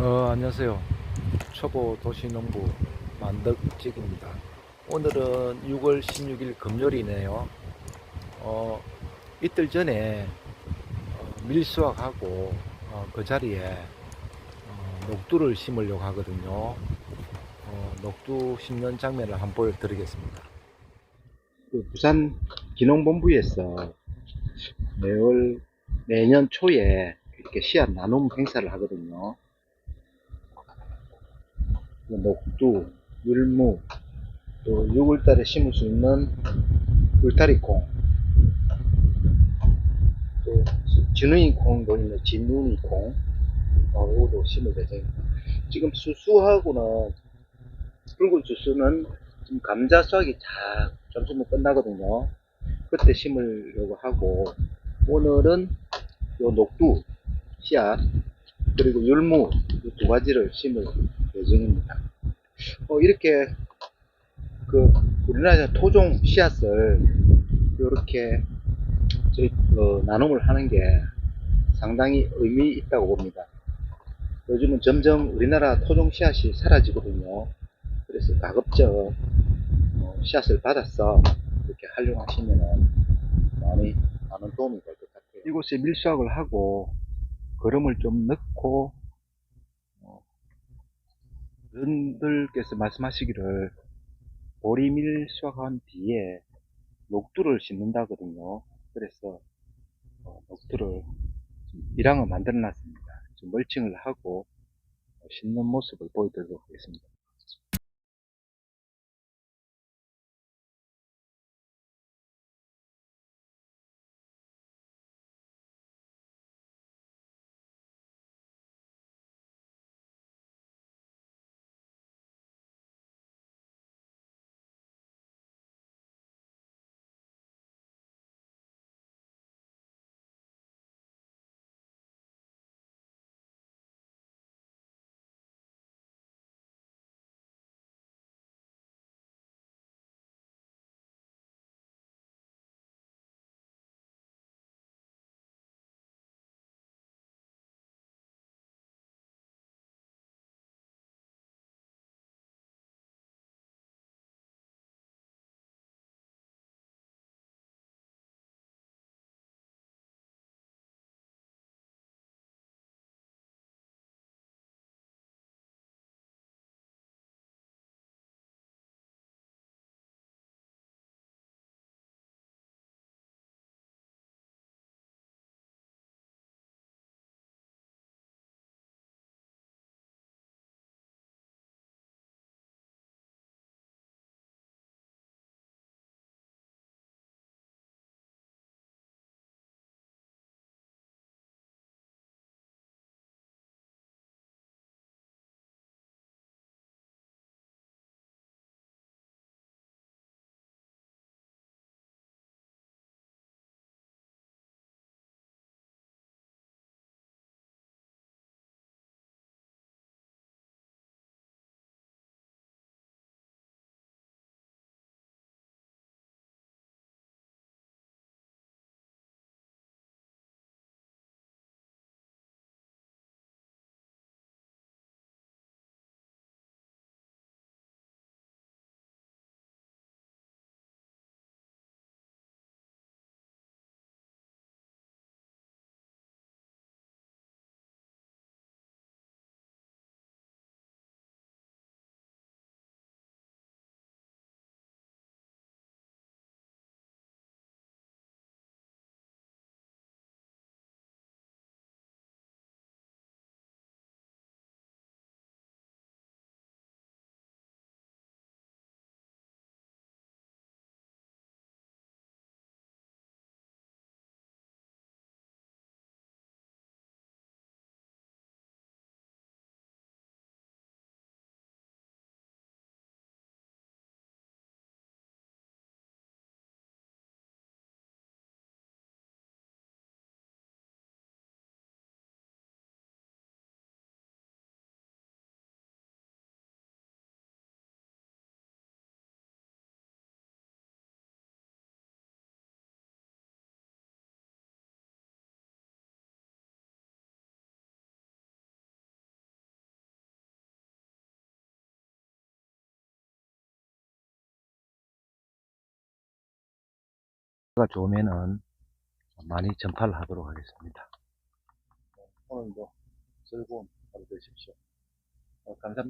어, 안녕하세요. 초보 도시농부 만덕직입니다. 오늘은 6월 16일 금요일이네요. 어, 이틀 전에 어, 밀수확하고 어, 그 자리에 어, 녹두를 심으려고 하거든요. 어, 녹두 심는 장면을 한번 보여드리겠습니다. 그 부산 기농본부에서 매월 매년 초에 이렇게 씨앗 나눔 행사를 하거든요. 녹두, 율무, 또 6월달에 심을 수 있는 울타리콩, 또 진우이 콩도 있는 진우이 콩, 어, 이것도 심을 예정입니다. 지금 수수하고는 붉은 수수는 지금 감자 수확이 잘 점수면 끝나거든요. 그때 심으려고 하고 오늘은 요 녹두 씨앗 그리고 율무 이두 가지를 심을 예정입니다. 어, 이렇게 그 우리나라 토종 씨앗을 이렇게 저희 어, 나눔을 하는 게 상당히 의미 있다고 봅니다. 요즘은 점점 우리나라 토종 씨앗이 사라지거든요. 그래서 가급적 어, 씨앗을 받아서 이렇게 활용하시면은 많이 많은 도움이 될 것 같아요. 이곳에 밀수확을 하고 거름을 좀 넣고 어, 어른들께서 말씀하시기를 보리밀 수확한 뒤에 녹두를 심는다거든요. 그래서 어, 녹두를 일항을 만들어 놨습니다. 지금 멀칭을 하고 어, 심는 모습을 보여드리도록 하겠습니다. 가 좋으면은 많이 전파를 하도록 하겠습니다. 오늘도 즐거운 하루 되십시오. 어, 감사합니다.